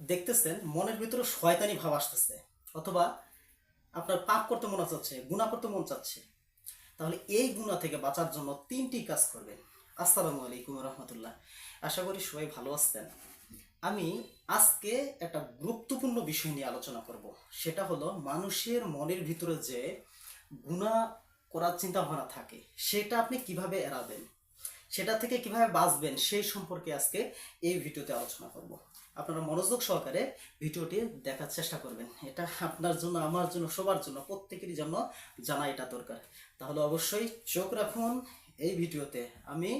দেখতেছেন, মনের ভিতরে শয়তানি ভাব আসতেছে। অথবা আপনার পাপ করতে মন চাচ্ছে গুণা করতে মন চাচ্ছে। তাহলে এই গুণা থেকে বাঁচার জন্য তিনটি কাজ করবেন। আসসালামু আলাইকুম রহমতুল্লাহ। আশা করি সবাই ভালো আছেন। আমি আজকে একটা গুরুত্বপূর্ণ বিষয় নিয়ে আলোচনা করব। সেটা হলো মানুষের মনের ভিতরে যে গুণা করার চিন্তা ভাবনা থাকে, সেটা আপনি কীভাবে এড়াবেন? সেটা থেকে কীভাবে বাঁচবেন সেই সম্পর্কে আজকে এই ভিডিওতে আলোচনা করব। আপনারা মনোযোগ সহকারে ভিডিওটি দেখার চেষ্টা করবেন। এটা আপনার জন্য, আমার জন্য, সবার জন্য, প্রত্যেকেরই জন্য জানা এটা দরকার। তাহলে অবশ্যই চোখ রাখুন এই ভিডিওতে। আমি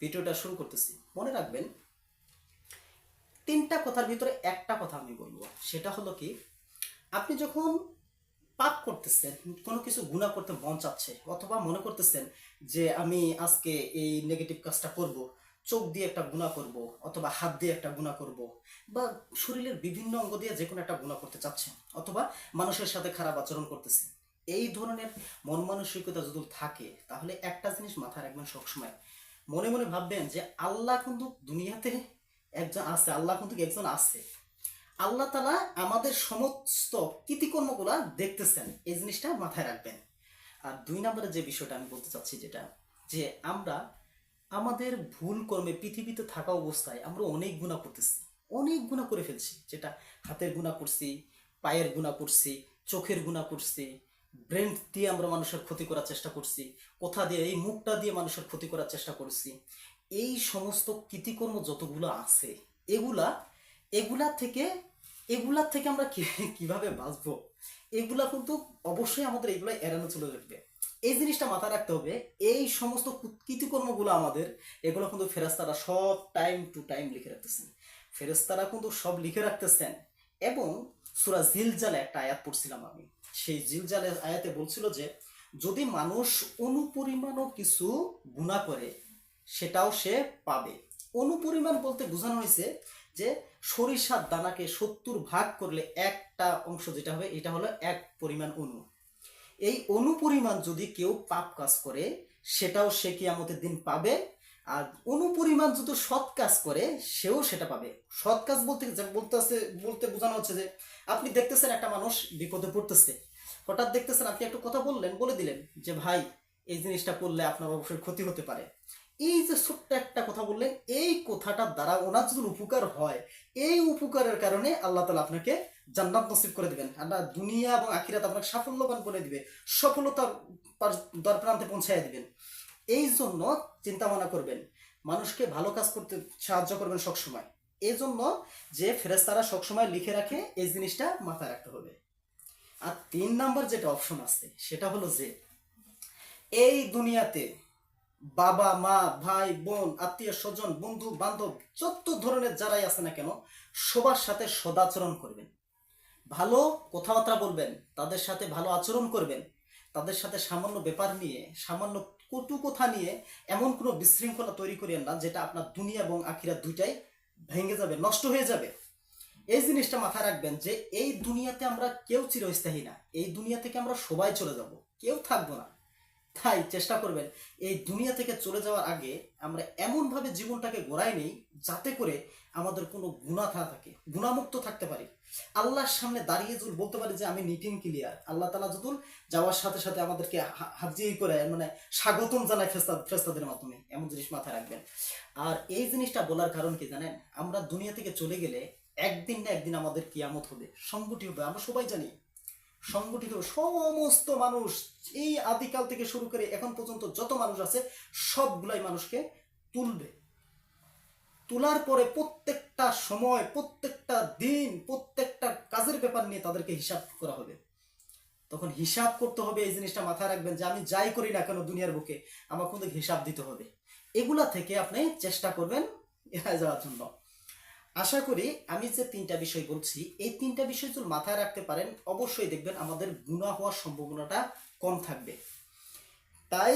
ভিডিওটা শুরু করতেছি। মনে রাখবেন, তিনটা কথার ভিতরে একটা কথা আমি বলব। সেটা হলো কি, আপনি যখন পাপ করতেছেন, কোনো কিছু গুণা করতে মন চাচ্ছে, অথবা মনে করতেছেন যে আমি আজকে এই নেগেটিভ কাজটা করব, চোখ দিয়ে একটা গুণা করব, অথবা হাত দিয়ে একটা গুণা করব, বা শরীরের বিভিন্ন অঙ্গ দিয়ে যে কোনো একটা গুণা করতে চাচ্ছেন, অথবা মানুষের সাথে খারাপ আচরণ করতেছেন, এই ধরনের মন মানসিকতা যদি থাকে, তাহলে একটা জিনিস মাথায় রাখবেন সবসময়। মনে মনে ভাববেন যে আল্লাহ কিন্তু দুনিয়াতে একজন আছে, আল্লাহ কিন্তু একজন আছে। আল্লাহ তালা আমাদের সমস্ত কৃতিকর্মগুলা দেখতেছেন। এই জিনিসটা মাথায় রাখবেন। আর দুই নম্বরে যে বিষয়টা আমি বলতে চাচ্ছি যেটা, যে আমরা আমাদের ভুল কর্মে পৃথিবীতে থাকা অবস্থায় আমরা অনেক গুণা করতেছি। অনেক গুণা করে ফেলছি। যেটা হাতের গুণা করছি, পায়ের গুণা করছি, চোখের গুণা করছি ব্রেন দিয়ে আমরা মানুষের ক্ষতি করার চেষ্টা করছি, কোথা দিয়ে, এই মুখটা দিয়ে মানুষের ক্ষতি করার চেষ্টা করছি। এই সমস্ত কৃতিকর্ম যতগুলো আছে, এগুলা এগুলা থেকে এগুলার থেকে আমরা কীভাবে বাঁচবো? এগুলা কিন্তু অবশ্যই আমাদের এগুলো এড়ানো চলে যাবে। এই জিনিসটা মাথায় রাখতে হবে, এই সমস্ত কৃতিকর্মগুলো আমাদের, এগুলো কিন্তু ফেরেস্তারা সব টাইম টু টাইম লিখে রাখতেছেন। ফেরেস্তারা কিন্তু সব লিখে রাখতেছেন এবং সুরা জিলজালে একটা আয়াত পড়ছিলাম আমি। সেই জিলজালের আয়াতে বলছিল যে, যদি মানুষ অনুপরিমাণও কিছু গুণা করে, সেটাও সে পাবে। অনুপরিমাণ বলতে বোঝানো হয়েছে যে সরিষার দানাকে সত্তর ভাগ করলে একটা অংশ যেটা হবে, এটা হলো এক পরিমাণ অনু এই অনুপরিমাণ যদি কেউ পাপ কাজ করে, সেটাও সে কিয়ামতের দিন পাবে। আর অনুপরিমাণ যদি সৎ কাজ করে, সেও সেটা পাবে। সৎ কাজ বলতে বলতে বলতে বোঝানো হচ্ছে যে আপনি দেখতেছেন একটা মানুষ বিপদে পড়তেছে। হঠাৎ দেখতেছেন আপনি একটু কথা বললেন, বলে দিলেন যে, ভাই, এই জিনিসটা করলে আপনার অবশ্যই ক্ষতি হতে পারে। এই যে ছোট্ট একটা কথা বললেন, এই কথাটার দ্বারা ওনার যদি উপকার হয়, এই উপকারের কারণে আল্লাহ তালা আপনাকে জান্নাত নসিব করে দিবেন। আল্লাহ দুনিয়া এবং আখিরাত আপনাকে সাফল্যবান করে দিবে, সফলতার পার- দ্বার প্রান্তে পৌঁছায় দিবেন। এই জন্য চিন্তা ভাবনা করবেন, মানুষকে ভালো কাজ করতে সাহায্য করবেন সবসময়। এই জন্য যে ফেরেস্তারা সবসময় লিখে রাখে, এই জিনিসটা মাথায় রাখতে হবে। আর তিন নাম্বার যেটা অপশন আছে, সেটা হলো যে, এই দুনিয়াতে বাবা, মা, ভাই, বোন, আত্মীয় স্বজন, বন্ধু, বান্ধব, যত ধরনের যারাই আছে না কেন, সবার সাথে সদাচরণ করবেন। ভালো কথাবার্তা বলবেন, তাদের সাথে ভালো আচরণ করবেন, তাদের সাথে সামান্য ব্যাপার নিয়ে, সামান্য কটু কথা নিয়ে এমন কোনো বিশৃঙ্খলা তৈরি করিয়েন না, যেটা আপনার দুনিয়া এবং আখিরা দুইটাই ভেঙে যাবে, নষ্ট হয়ে যাবে। এই জিনিসটা মাথায় রাখবেন যে, এই দুনিয়াতে আমরা কেউ চিরস্থায়ী না, এই দুনিয়া থেকে আমরা সবাই চলে যাব, কেউ থাকব না। তাই চেষ্টা করবেন। এই দুনিয়া থেকে চলে যাওয়ার আগে আমরা এমনভাবে জীবনটাকে গড়াই নেই যাতে করে আমাদের কোনো গুণা থাকে গুণামুক্ত থাকতে পারি। আল্লাহর সামনে দাঁড়িয়ে যদি বলতে পারি যে আমি নিটিং ক্লিয়ার আল্লাহ তালা যদুল যাওয়ার সাথে সাথে আমাদেরকে হা- হাজিয়ে করে মানে স্বাগতম জানায় ফেস্তা ফেস্তাদের মাধ্যমে, এমন জিনিস মাথায় রাখবেন। আর এই জিনিসটা বলার কারণ কি জানেন? আমরা দুনিয়া থেকে চলে গেলে একদিন না একদিন আমাদের কিয়ামত হবে সংগঠি হবে, আমরা সবাই জানি। সংগঠিত সমস্ত মানুষ এই আদিকাল থেকে শুরু করে এখন পর্যন্ত যত মানুষ আছে, সবগুলাই মানুষকে তুলবে। তোলার পরে প্রত্যেকটা সময়, প্রত্যেকটা দিন, প্রত্যেকটা কাজের ব্যাপার নিয়ে তাদেরকে হিসাব করা হবে। তখন হিসাব করতে হবে, এই জিনিসটা মাথায় রাখবেন যে আমি যাই করি না কেন দুনিয়ার বুকে আমার কিন্তু হিসাব দিতে হবে। এগুলা থেকে আপনি চেষ্টা করবেন এড়ায় যাওয়ার জন্য। আশা করি আমি যে তিনটা বিষয় বলছি, এই তিনটা বিষয় যদি মাথায় রাখতে পারেন, অবশ্যই দেখবেন আমাদের গুণা হওয়ার সম্ভাবনাটা কম থাকবে। তাই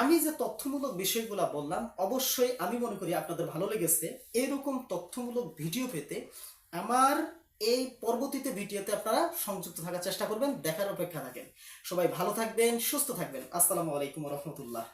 আমি যে তথ্যমূলক বিষয়গুলো বললাম, অবশ্যই আমি মনে করি আপনাদের ভালো লেগেছে। এরকম তথ্যমূলক ভিডিও পেতে আমার এই পরবর্তীতে ভিডিওতে আপনারা সংযুক্ত থাকার চেষ্টা করবেন, দেখার অপেক্ষা থাকেন। সবাই ভালো থাকবেন, সুস্থ থাকবেন। আসসালামু আলাইকুম রহমতুল্লাহ।